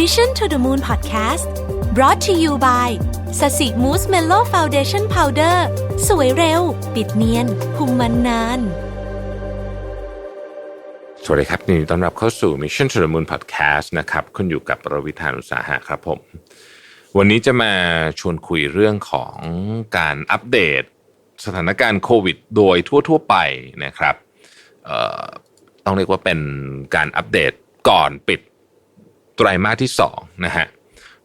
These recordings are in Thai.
Mission to the Moon Podcast brought to you by สสิมูสเมโล่ฟาวเดชั่นพาวเดอร์สวยเร็ว ปิดเนียนคุมมันนาน สวัสดีครับนดีต้อนรับเข้าสู่ Mission to the Moon Podcast นะครับคุณอยู่กับประวิธานอุตสาหะครับผม วันนี้จะมาชวนคุยเรื่องของการอัปเดต สถานการณ์โควิด โดยทั่ว ๆ ไปนะครับต้องเรียกว่าเป็นการอัปเดตก่อนปิด ไตรมาสที่2นะฮะ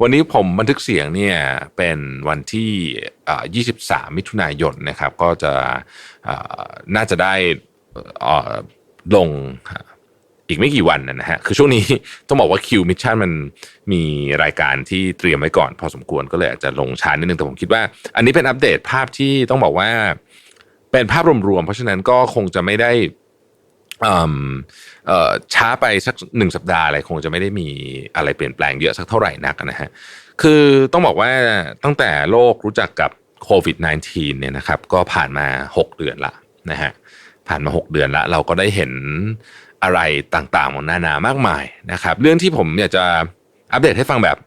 วันนี้ผมบันทึกเสียงเนี่ยเป็นวันที่ 23 มิถุนายนนะครับ ก็จะน่าจะได้ลงอีกไม่กี่วันนะฮะ คือช่วงนี้ต้องบอกว่าคิวมิชชั่นมันมีรายการที่เตรียมไว้ก่อน พอสมควรก็เลยอาจจะลงช้านิดนึงแต่ผมคิดว่า อันนี้เป็นอัปเดตภาพที่ต้องบอกว่าเป็นภาพรวมๆ เพราะฉะนั้นก็คงจะไม่ได้ ช้าไปสักหนึ่งสัปดาห์อะไรคงจะไม่ได้มีอะไรเปลี่ยนแปลงเยอะสักเท่าไหร่นักนะฮะคือต้องบอกว่าตั้งแต่โลกรู้จักกับโควิด -19 เนี่ยนะครับก็ผ่านมา 6 เดือนละนะฮะผ่านมา 6 เดือนละเราก็ได้เห็นอะไรต่างๆของนานามากมายนะครับ เรื่องที่ผมอยากจะอัปเดตให้ฟังแบบ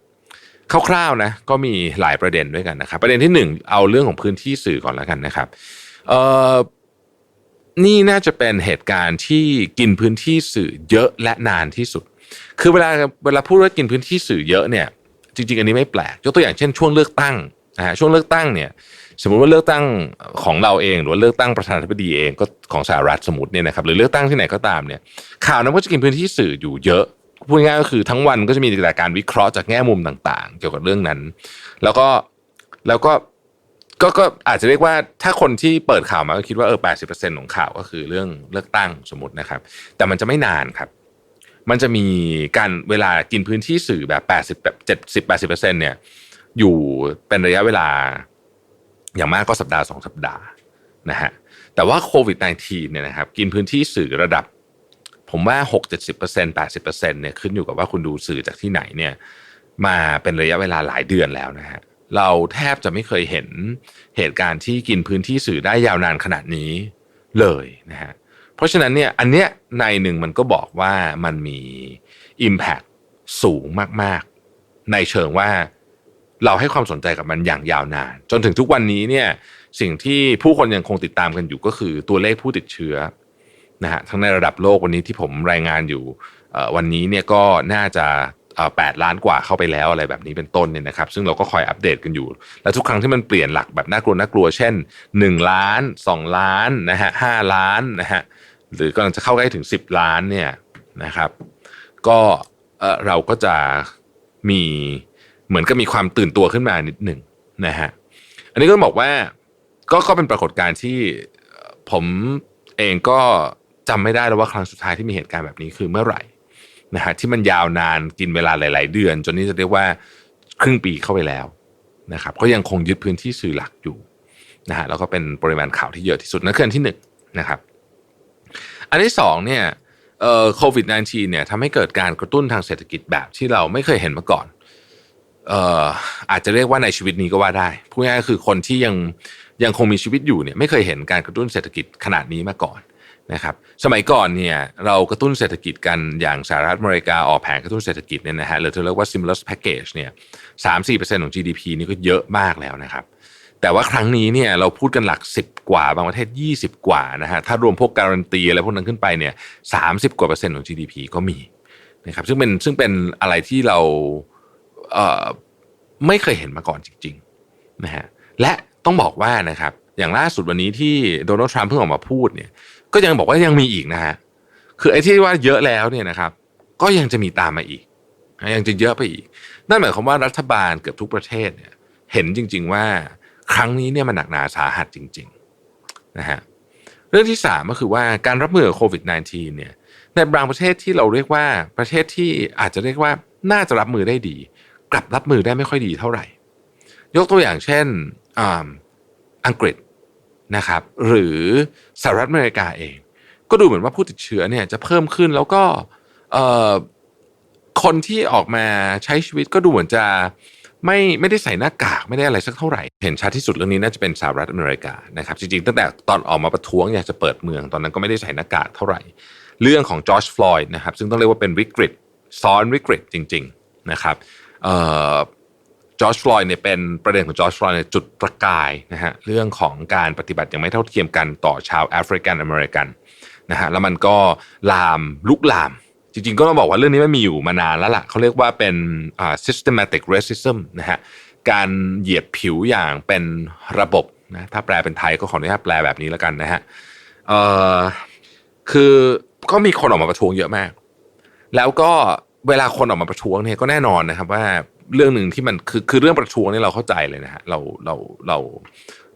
คร่าวๆนะก็มีหลายประเด็นด้วยกันนะครับ ประเด็นที่หนึ่งเอาเรื่องของพื้นที่สื่อก่อนแล้วกันนะครับเอ่อ นี่น่าจะเป็นเหตุการณ์ที่กินพื้นที่สื่อเยอะและนานที่สุด คือเวลาเวลาพูดว่ากินพื้นที่สื่อเยอะเนี่ย จริง ๆ อันนี้ไม่แปลก ยกตัวอย่างเช่นช่วงเลือกตั้งนะฮะช่วงเลือกตั้งเนี่ยสมมติว่าเลือกตั้งของเราเอง หรือว่าเลือกตั้งประธานาธิบดีเองก็ของสหรัฐสมมติเนี่ยนะครับหรือเลือกตั้งที่ไหนก็ตามเนี่ยข่าวนั้นก็จะกินพื้นที่สื่ออยู่เยอะพูดง่ายก็คือทั้งวันก็จะมีแต่การวิเคราะห์จากแง่มุมต่าง ๆ เกี่ยวกับเรื่องนั้น แล้วก็แล้วก็ ก็ก็อาจจะเรียกว่าถ้าคนที่เปิดข่าวมาก็คิดว่าเออแปดสิบเปอร์เซ็นของข่าวก็คือเรื่องเลือกตั้งสมมตินะครับ แต่มันจะไม่นานครับ มันจะมีการเวลากินพื้นที่สื่อแบบแปดสิบแบบเจ็ดสิบแปดสิบเปอร์เซ็นเนี่ย อยู่เป็นระยะเวลา อย่างมากก็สัปดาห์สองสัปดาห์นะฮะแต่ว่าโควิด -19 เนี่ยนะครับกินพื้นที่สื่อระดับ ผมว่าหกเจ็ดสิบเปอร์เซ็นแปดสิบเปอร์เซ็นเนี่ยขึ้นอยู่กับว่าคุณดูสื่อจากที่ไหนเนี่ยมาเป็นระยะเวลาหลายเดือนแล้วนะฮะ เราแทบจะไม่เคยเห็นเหตุการณ์ที่กินพื้นที่สื่อได้ยาวนานขนาดนี้เลยนะฮะเพราะฉะนั้นเนี่ยอันเนี้ยในหนึ่งมันก็บอกว่ามันมี Impact สูงมากๆ ในเชิงว่าเราให้ความสนใจกับมันอย่างยาวนาน จนถึงทุกวันนี้เนี่ยสิ่งที่ผู้คนยังคงติดตามกันอยู่ก็คือตัวเลขผู้ติดเชื้อนะฮะทั้งในระดับโลกวันนี้ที่ผมรายงานอยู่วันนี้เนี่ยก็น่าจะ แปดล้านกว่าเข้าไปแล้วอะไรแบบนี้เป็นต้นเนี่ยนะครับ ซึ่งเราก็คอยอัปเดตกันอยู่ และทุกครั้งที่มันเปลี่ยนหลักแบบน่ากลัวน่ากลัว เช่น 1 ล้าน 2 ล้านนะฮะห้าล้านนะฮะหรือกำลังจะเข้าใกล้ถึง 10 ล้านเนี่ยนะครับก็เออเราก็จะมีเหมือนกับมีความตื่นตัวขึ้นมานิดหนึ่งนะฮะอันนี้ก็บอกว่าก็ก็เป็นปรากฏการณ์ที่ผมเองก็จำไม่ได้แล้วว่าครั้งสุดท้ายที่มีเหตุการณ์แบบนี้คือเมื่อไหร่ นะฮะที่มันยาวนานกินเวลาหลาย ๆ เดือน จนนี้จะเรียกว่าครึ่งปีเข้าไปแล้วนะครับก็ยังคงยึดพื้นที่สื่อหลักอยู่นะฮะแล้วก็เป็นปริมาณข่าวที่เยอะที่สุดนั่นคืออันที่หนึ่งนะครับ อันที่สองเนี่ยเอ่อโควิด -19 เนี่ยทำให้เกิดการกระตุ้นทางเศรษฐกิจแบบที่เราไม่เคยเห็นมาก่อนเอ่ออาจจะเรียกว่าในชีวิตนี้ก็ว่าได้พูดง่ายๆคือคนที่ยังยังคงมีชีวิตอยู่เนี่ยไม่เคยเห็นการกระตุ้นเศรษฐกิจขนาดนี้มาก่อน นะครับสมัยก่อนเนี่ยเรากระตุ้นเศรษฐกิจกันอย่างสหรัฐอเมริกาออกแผนกระตุ้นเศรษฐกิจเนี่ยนะฮะหรือที่เรียกว่า stimulus package เนี่ยสามสี่เปอร์เซ็นต์ของ GDP นี่ก็เยอะมากแล้วนะครับ แต่ว่าครั้งนี้เนี่ยเราพูดกันหลักสิบกว่าบางประเทศ 20 กว่านะฮะถ้ารวมพวกการันตีอะไรพวกนั้นขึ้นไปเนี่ยสามสิบกว่าเปอร์เซ็นต์ของ GDP ก็มีนะครับซึ่งเป็นซึ่งเป็นอะไรที่เราเอ่อไม่เคยเห็นมาก่อนจริงๆนะฮะและต้องบอกว่านะครับอย่างล่าสุดวันนี้ที่โดนัลด์ทรัมป์เพิ่งออกมาพูดเนี่ย ก็ยังบอกว่ายังมีอีกนะฮะคือไอ้ที่ว่าเยอะแล้วเนี่ยนะครับ ก็ยังจะมีตามมาอีก ยังจะเยอะไปอีก นั่นหมายความว่ารัฐบาลเกือบทุกประเทศเนี่ย เห็นจริง ๆ ว่าครั้งนี้เนี่ยมันหนักหนาสาหัสจริงๆนะฮะเรื่องที่สามก็คือว่าการรับมือโควิด -19 เนี่ยในบางประเทศที่เราเรียกว่าประเทศที่อาจจะเรียกว่าน่าจะรับมือได้ดี กลับรับมือได้ไม่ค่อยดีเท่าไหร่ ยกตัวอย่างเช่นอังกฤษ นะครับหรือสหรัฐอเมริกาเอง ก็ดูเหมือนว่าผู้ติดเชื้อเนี่ยจะเพิ่มขึ้นแล้วก็คนที่ออกมาใช้ชีวิตก็ดูเหมือนจะไม่ไม่ได้ใส่หน้ากากไม่ได้อะไรสักเท่าไหร่ เห็นชัดที่สุดเรื่องนี้น่าจะเป็นสหรัฐอเมริกานะครับจริงๆตั้งแต่ตอนออกมาประท้วงอยากจะเปิดเมืองตอนนั้นก็ไม่ได้ใส่หน้ากากเท่าไหร่ เรื่องของจอร์จฟลอยด์นะครับซึ่งต้องเรียกว่าเป็นวิกฤตซ้อนวิกฤตจริง ๆนะครับ จอร์จฟลอยด์เนี่ยเป็นประเด็นของจอร์จฟลอยด์เนี่ยจุดประกายนะฮะเรื่องของการปฏิบัติอย่างไม่เท่าเทียมกันต่อชาวแอฟริกันอเมริกันนะฮะแล้วมันก็ลามลุกลาม จริงๆ ก็ต้องบอกว่าเรื่องนี้ไมันมีอยู่มานานแล้วล่ะเขาเรียกว่าเป็นอ่า systematic racism นะฮะการเหยียดผิวอย่างเป็นระบบนะถ้าแปลเป็นไทยก็ขออนุญาตแปลแบบนี้แล้วกันนะฮะเอ่อคือก็มีคนออกมาประท้วงเยอะมาก แล้วก็เวลาคนออกมาประท้วงเนี่ยก็แน่นอนนะครับว่า เรื่องหนึ่งที่มันคือคือเรื่องประท้วงนี่เราเข้าใจเลยนะฮะเราเราเรา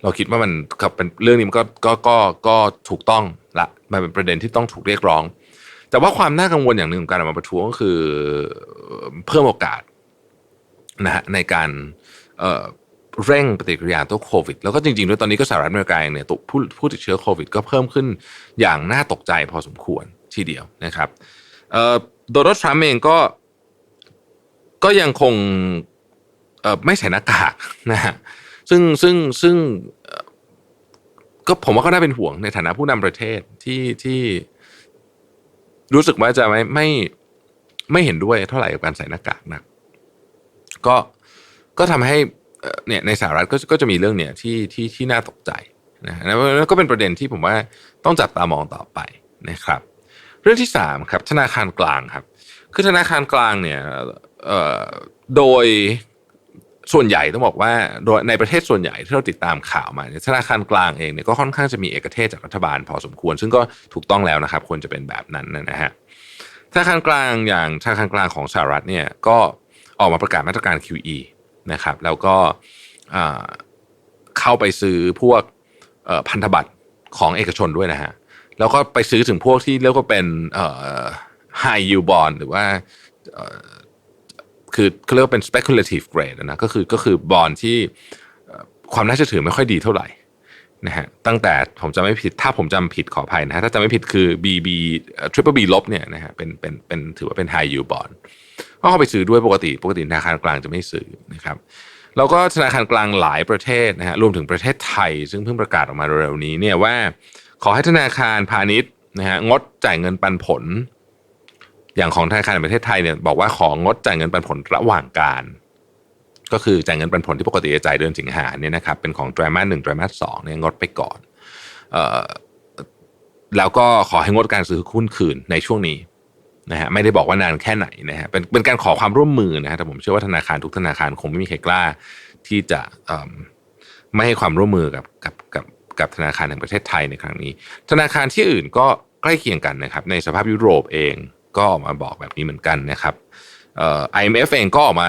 เราคิดว่ามันกับเป็นเรื่องนี้มันก็ก็ก็ก็ถูกต้องละมันเป็นประเด็นที่ต้องถูกเรียกร้อง แต่ว่าความน่ากังวลอย่างหนึ่งของการออกมาประท้วงก็คือเพิ่มโอกาสนะฮะในการเร่งปฏิกิริยาตัวโควิด แล้วก็จริงๆด้วยตอนนี้ก็สหรัฐอเมริกาเองเนี่ยตัวผู้ผู้ติดเชื้อโควิด ก็เพิ่มขึ้นอย่างน่าตกใจพอสมควรทีเดียวนะครับโดนัลด์ทรัมป์เองก็ ก็ยังคงไม่ใส่หน้ากากนะฮะซึ่งซึ่งซึ่งก็ผมว่าก็น่าเป็นห่วงในฐานะผู้นำประเทศที่ที่รู้สึกว่าจะไม่ไม่ไม่เห็นด้วยเท่าไหร่กับการใส่หน้ากากนะก็ก็ทำให้เนี่ยในสหรัฐก็ก็จะมีเรื่องเนี่ยที่ที่ที่น่าตกใจนะแล้วแล้วก็เป็นประเด็นที่ผมว่าต้องจับตามองต่อไปนะครับ เรื่องที่สามครับธนาคารกลางครับ คือธนาคารกลางเนี่ย โดยส่วนใหญ่ต้องบอกว่าโดยในประเทศส่วนใหญ่ที่เราติดตามข่าวมาธนาคารกลางเองเนี่ยก็ค่อนข้างจะมีเอกเทศจากรัฐบาลพอสมควร ซึ่งก็ถูกต้องแล้วนะครับ ควรจะเป็นแบบนั้นนะฮะธนาคารกลางอย่างธนาคารกลางของสหรัฐเนี่ยก็ออกมาประกาศมาตรการ QE นะครับแล้วก็เข้าไปซื้อพวกพันธบัตรของเอกชนด้วยนะฮะแล้วก็ไปซื้อถึงพวกที่เรียกว่าเป็น high yield bond หรือว่า คือเขาเรียกว่าเป็น speculative grade นะก็คือก็คือบอลที่ความน่าเชื่อถือไม่ค่อยดีเท่าไหร่นะฮะตั้งแต่ผมจำไม่ผิดถ้าผมจำผิดขออภัยนะฮะถ้าจำไม่ผิดคือ BB triple B ลบเนี่ยนะฮะเป็นเป็นเป็นถือว่าเป็น high yield bond ก็เข้าไปซื้อด้วยปกติ ปกติธนาคารกลางจะไม่ซื้อนะครับแล้วก็ธนาคารกลางหลายประเทศนะฮะรวมถึงประเทศไทย ซึ่งเพิ่งประกาศออกมาเร็วๆนี้เนี่ยว่าขอให้ธนาคารพาณิชย์นะฮะงดจ่ายเงินปันผล อย่างของธนาคารแห่งประเทศไทยเนี่ยบอกว่าของดจ่ายเงินปันผลระหว่างการ ก็คือจ่ายเงินปันผลที่ปกติจะจ่ายเดือนสิงหาเนี่ยนะครับเป็นของไตรมาสหนึ่งไตรมาสสองเนี่ยงดไปก่อนเอ่อแล้วก็ขอให้งดการซื้อหุ้นคืนในช่วงนี้นะฮะไม่ได้บอกว่านานแค่ไหนนะฮะเป็นเป็นการขอความร่วมมือนะฮะแต่ผมเชื่อว่าธนาคารทุกธนาคารคงไม่มีใครกล้า ที่จะไม่ให้ความร่วมมือกับกับกับกับธนาคารแห่งประเทศไทยในครั้งนี้ ธนาคารที่อื่นก็ใกล้เคียงกันนะครับในสภาพยุโรปเอง ก็ออกมาบอกแบบนี้เหมือนกันนะครับเอ่อ IMF เองก็ออกมา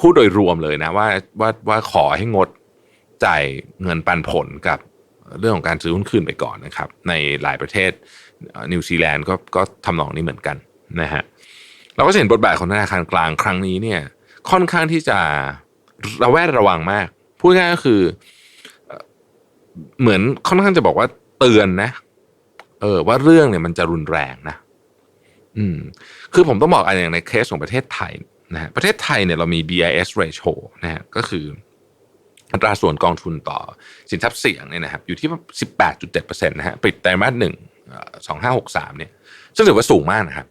พูดโดยรวมเลยนะว่าว่าว่าขอให้งดจ่ายเงินปันผลกับเรื่องของการซื้อหุ้นคืนไปก่อนนะครับ ในหลายประเทศนิวซีแลนด์ก็ก็ทำนองนี้เหมือนกันนะฮะเราก็เห็นบทบาทของธนาคารกลางครั้งนี้เนี่ยค่อนข้างที่จะระแวดระวังมาก พูดง่ายก็คือเอ่อเหมือนค่อนข้างจะบอกว่าเตือนนะ เออว่าเรื่องเนี่ยมันจะรุนแรงนะ อืมคือผมต้องบอกอะไรอย่างในเคสของประเทศไทยนะฮะประเทศไทยเนี่ยเรามี BIS ratio นะฮะก็คืออัตราส่วนกองทุนต่อสินทรัพย์เสี่ยงเนี่ยนะครับอยู่ที่ 18.7%นะฮะปิดไตรมาสหนึ่งสองห้าหกสามเนี่ยซึ่งถือว่าสูงมากนะครับ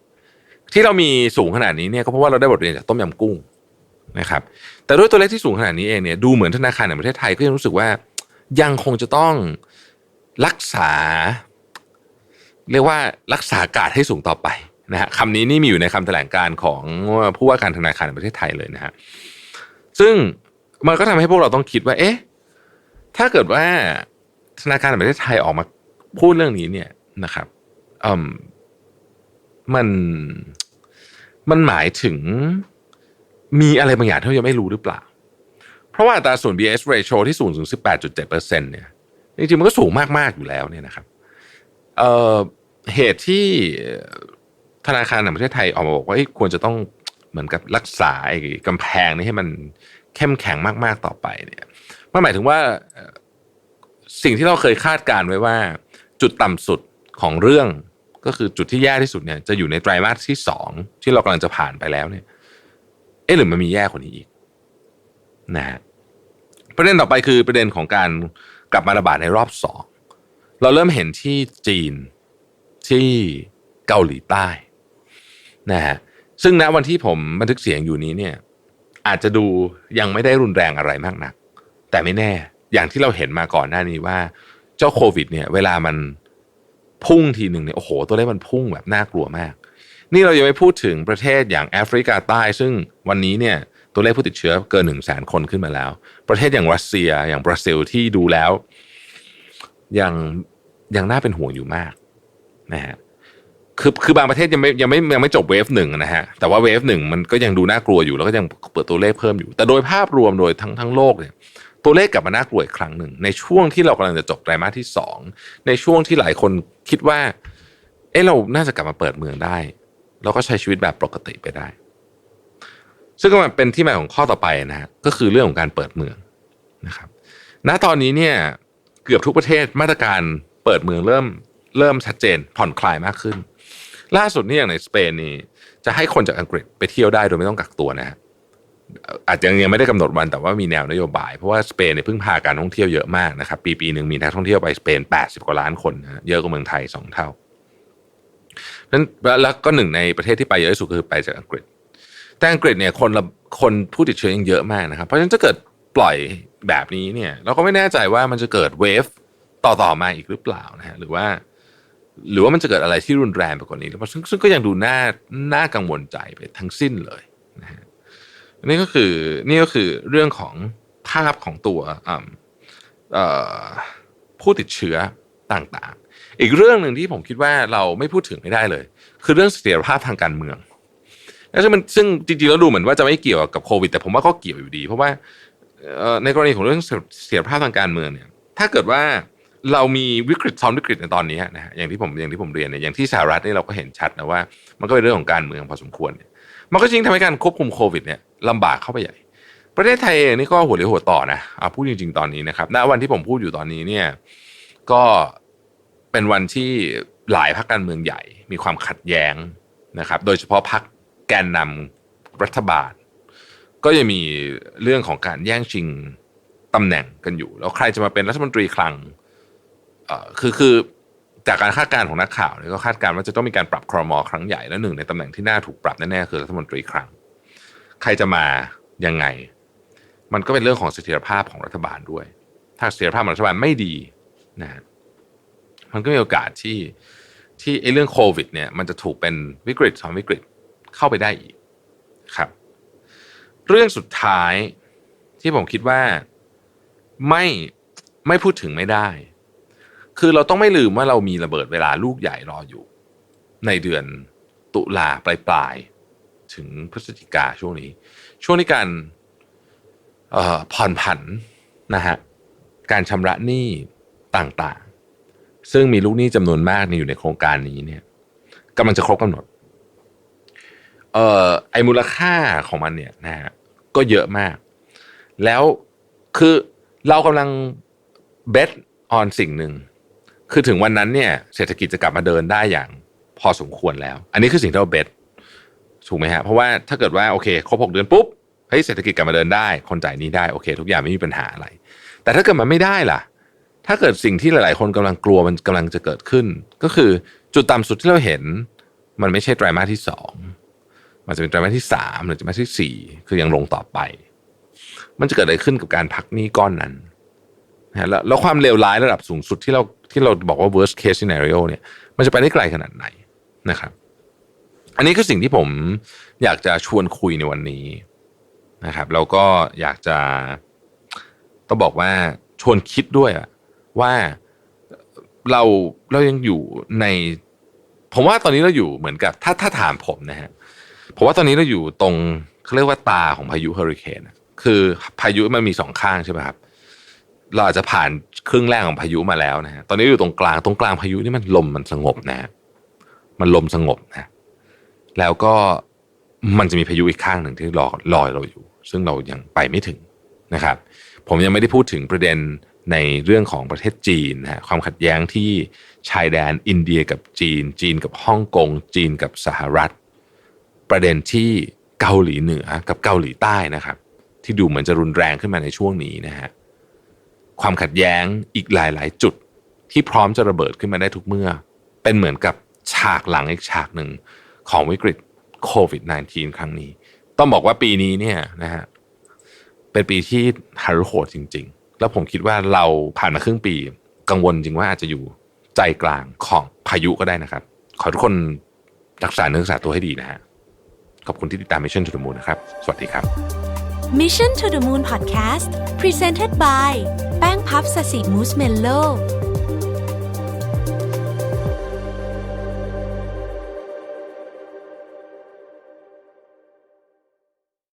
ที่เรามีสูงขนาดนี้เนี่ยก็เพราะว่าเราได้บทเรียนจากต้มยำกุ้งนะครับ แต่ด้วยตัวเลขที่สูงขนาดนี้เองเนี่ยดูเหมือนธนาคารแห่งประเทศไทยก็ยังรู้สึกว่ายังคงจะต้องรักษา เรียกว่ารักษาการให้สูงต่อไป นะฮะคำนี้นี่มีอยู่ในคำแถลงการของผู้ว่าการธนาคารแห่งประเทศไทยเลยนะฮะซึ่งมันก็ทำให้พวกเราต้องคิดว่า เอ๊ะถ้าเกิดว่าธนาคารแห่งประเทศไทยออกมาพูดเรื่องนี้เนี่ยนะครับอืมมันมันหมายถึงมีอะไรบางอย่างที่เรายังไม่รู้หรือเปล่า เพราะว่าอัตราส่วน BS ratio ที่สูงถึง 18.7%เนี่ยจริงๆมันก็สูงมากๆอยู่แล้วเนี่ยนะครับเอ่อเหตุที่ ธนาคารแห่งประเทศไทยออกมาบอกว่าควรจะต้องเหมือนกับรักษาไอ้กำแพงนี้ให้มันเข้มแข็งมากๆต่อไปเนี่ยมันหมายถึงว่าสิ่งที่เราเคยคาดการไว้ว่า จุดต่ำสุดของเรื่องก็คือจุดที่แย่ที่สุดเนี่ยจะอยู่ในไตรมาสที่สองที่เรากำลังจะผ่านไปแล้วเนี่ย เอ๊ะหรือมันมีแย่กว่านี้อีกนะฮะประเด็นต่อไปคือประเด็นของการกลับมาระบาดในรอบสองเราเริ่มเห็นที่จีนที่เกาหลีใต้ นะฮะซึ่งณวันที่ผมบันทึกเสียงอยู่นี้เนี่ยอาจจะดูยังไม่ได้รุนแรงอะไรมากนัก แต่ไม่แน่อย่างที่เราเห็นมาก่อนหน้านี้ว่า เจ้าโควิด เนี่ย เวลามันพุ่งทีหนึ่งเนี่ยโอ้โห ตัวเลขมันพุ่งแบบน่ากลัวมาก นี่เรายังไม่พูดถึงประเทศอย่างแอฟริกาใต้ ซึ่งวันนี้เนี่ยตัวเลขผู้ติดเชื้อเกินหนึ่งแสนคนขึ้นมาแล้ว ประเทศอย่างรัสเซียอย่างบราซิลที่ดูแล้วยังยังน่าเป็นห่วงอยู่มากนะฮะ คือคือบางประเทศยังไม่ยังไม่ยังไม่จบเวฟหนึ่งนะฮะแต่ว่าเวฟหนึ่งมันก็ยังดูน่ากลัวอยู่แล้วก็ยังเปิดตัวเลขเพิ่มอยู่ แต่โดยภาพรวมโดยทั้งทั้งโลกเนี่ยตัวเลขกลับมาน่ากลัวอีกครั้งหนึ่งในช่วงที่เรากำลังจะจบไตรมาสที่สองในช่วงที่หลายคนคิดว่า เออเราน่าจะกลับมาเปิดเมืองได้ แล้วก็ใช้ชีวิตแบบปกติไปได้ ซึ่งก็มันเป็นที่มาของข้อต่อไปนะฮะก็คือเรื่องของการเปิดเมืองนะครับ ณตอนนี้เนี่ยเกือบทุกประเทศมาตรการเปิดเมืองเริ่มเริ่มชัดเจนผ่อนคลายมากขึ้น ล่าสุดนี่อย่างในสเปนนี่จะให้คนจากอังกฤษไปเที่ยวได้โดยไม่ต้องกักตัวนะฮะอาจจะยังไม่ได้กำหนดวันแต่ว่ามีแนวนโยบาย เพราะว่าสเปนเนี่ยเพิ่งพาการท่องเที่ยวเยอะมากนะครับ ปีปีหนึ่งมีนักท่องเที่ยวไปสเปน 80 กว่าล้านคนนะเยอะกว่าเมืองไทยสองเท่านั้นแล้วก็หนึ่งในประเทศที่ไปเยอะที่สุดคือไปจากอังกฤษ แต่อังกฤษเนี่ยคนละคนผู้ติดเชื้อยังเยอะมากนะครับ เพราะฉะนั้นถ้าเกิดปล่อยแบบนี้เนี่ย เราก็ไม่แน่ใจว่ามันจะเกิดเวฟต่อต่อมาอีกหรือเปล่านะฮะหรือว่า หรือว่ามันจะเกิดอะไรที่รุนแรงไปกว่านี้หรือเปล่าซึ่งก็ยังดูน่าน่ากังวลใจไปทั้งสิ้นเลยนะฮะนี่ก็คือนี่ก็คือเรื่องของภาพของตัวผู้ติดเชื้อต่างๆ อีกเรื่องหนึ่งที่ผมคิดว่าเราไม่พูดถึงไม่ได้เลย คือเรื่องเสถียรภาพทางการเมืองแล้วซึ่งมันซึ่งจริงๆแล้วดูเหมือนว่าจะไม่เกี่ยวกับโควิด แต่ผมว่าก็เกี่ยวอยู่ดี เพราะว่าในกรณีของเรื่องเสถียรภาพทางการเมืองเนี่ย ถ้าเกิดว่า เรามีวิกฤตซ้อนวิกฤตในตอนนี้นะฮะอย่างที่ผมอย่างที่ผมเรียนเนี่ยอย่างที่สหรัฐนี่เราก็เห็นชัดนะว่า มันก็เป็นเรื่องของการเมืองพอสมควรเนี่ยมันก็จริงทำให้การควบคุมโควิดเนี่ยลำบากเข้าไปใหญ่ ประเทศไทยเองนี่ก็หัวเรียวหัวต่อนะเอาพูดจริง ๆตอนนี้นะครับณวันที่ผมพูดอยู่ตอนนี้เนี่ยก็เป็นวันที่หลายพรรคการเมืองใหญ่ มีความขัดแย้งนะครับ โดยเฉพาะพรรคแกนนำรัฐบาล ก็ยังมีเรื่องของการแย่งชิงตำแหน่งกันอยู่ แล้วใครจะมาเป็นรัฐมนตรีคลัง คือคือจากการคาดการณ์ของนักข่าวเนี่ยก็คาดการณ์ว่าจะต้องมีการปรับครมอครั้งใหญ่และหนึ่งในตำแหน่งที่น่าถูกปรับแน่ๆคือรัฐมนตรีคลังใครจะมายังไง มันก็เป็นเรื่องของเสถียรภาพของรัฐบาลด้วย ถ้าเสถียรภาพของรัฐบาลไม่ดีนะฮะมันก็มีโอกาสที่ที่ไอ้เรื่องโควิด เนี่ย มันจะถูกเป็นวิกฤตซ้อนวิกฤตเข้าไปได้อีกครับ เรื่องสุดท้ายที่ผมคิดว่าไม่ไม่พูดถึงไม่ได้ คือเราต้องไม่ลืมว่าเรามีระเบิดเวลาลูกใหญ่รออยู่ ในเดือนตุลาปลายปลายถึงพฤศจิกาช่วงนี้ ช่วงนี้การผ่อนผันนะฮะการชำระหนี้ต่างๆ ซึ่งมีลูกหนี้จำนวนมากอยู่ในโครงการนี้เนี่ยกำลังจะครบกำหนดเอ่อไอมูลค่าของมันเนี่ยนะฮะก็เยอะมาก แล้วคือเรากำลังเบสออนสิ่งหนึ่ง คือถึงวันนั้นเนี่ยเศรษฐกิจจะกลับมาเดินได้อย่างพอสมควรแล้ว อันนี้คือสิ่งที่เราเบสถูกไหมฮะเพราะว่าถ้าเกิดว่าโอเคครบหกเดือนปุ๊บเฮ้ยเศรษฐกิจกลับมาเดินได้ คนจ่ายนี้ได้โอเค ทุกอย่างไม่มีปัญหาอะไร แต่ถ้าเกิดมันไม่ได้ล่ะ ถ้าเกิดสิ่งที่หลาย ๆ คนกำลังกลัวมันกำลังจะเกิดขึ้น ก็คือจุดต่ำสุดที่เราเห็น มันไม่ใช่ไตรมาสที่สองมันจะเป็นไตรมาสที่สามหรือไตรมาสที่สี่คือยังลงต่อไป มันจะเกิดอะไรขึ้นกับการพักหนี้ก้อนนั้นนะแล้วแล้วความเลวร้ายระดับสูงสุดที่เรา ที่เราบอกว่า worst case scenario เนี่ย มันจะไปได้ไกลขนาดไหนนะครับ อันนี้คือสิ่งที่ผมอยากจะชวนคุยในวันนี้นะครับ แล้วก็อยากจะต้องบอกว่าชวนคิดด้วยว่าเราเรายังอยู่ใน ผมว่าตอนนี้เราอยู่เหมือนกับ ถ้าถ้าถามผมนะฮะผมว่าตอนนี้เราอยู่ตรงเขาเรียกว่าตาของพายุเฮอริเคนคือพายุมันมีสองข้างใช่ไหมครับ เราอาจจะผ่านครึ่งแรกของพายุมาแล้วนะฮะตอนนี้อยู่ตรงกลางตรงกลางพายุนี่มันลมมันสงบนะฮะมันลมสงบนะแล้วก็มันจะมีพายุอีกข้างหนึ่งที่รอรอเราอยู่ ซึ่งเรายังไปไม่ถึงนะครับ ผมยังไม่ได้พูดถึงประเด็นในเรื่องของประเทศจีนนะฮะความขัดแย้งที่ชายแดนอินเดียกับจีน จีนกับฮ่องกง จีนกับสหรัฐ ประเด็นที่เกาหลีเหนือกับเกาหลีใต้นะครับ ที่ดูเหมือนจะรุนแรงขึ้นมาในช่วงนี้นะฮะ ความขัดแย้งอีกหลาย ๆ จุดที่พร้อมจะระเบิดขึ้นมาได้ทุกเมื่อ เป็นเหมือนกับฉากหลังอีกฉากหนึ่งของวิกฤตโควิด -19 ครั้งนี้ ต้องบอกว่าปีนี้เนี่ยนะฮะเป็นปีที่ฮารุโหดจริง ๆ แล้วผมคิดว่าเราผ่านมาครึ่งปี กังวลจริงว่าอาจจะอยู่ใจกลางของพายุก็ได้นะครับ ขอทุกคนรักษาเนื้อรักษาตัวให้ดีนะฮะขอบคุณที่ติดตาม Mission to the Moon นะครับ สวัสดีครับ Mission to the Moon Podcast Presented by แป้งพับสสิมูสเมลโล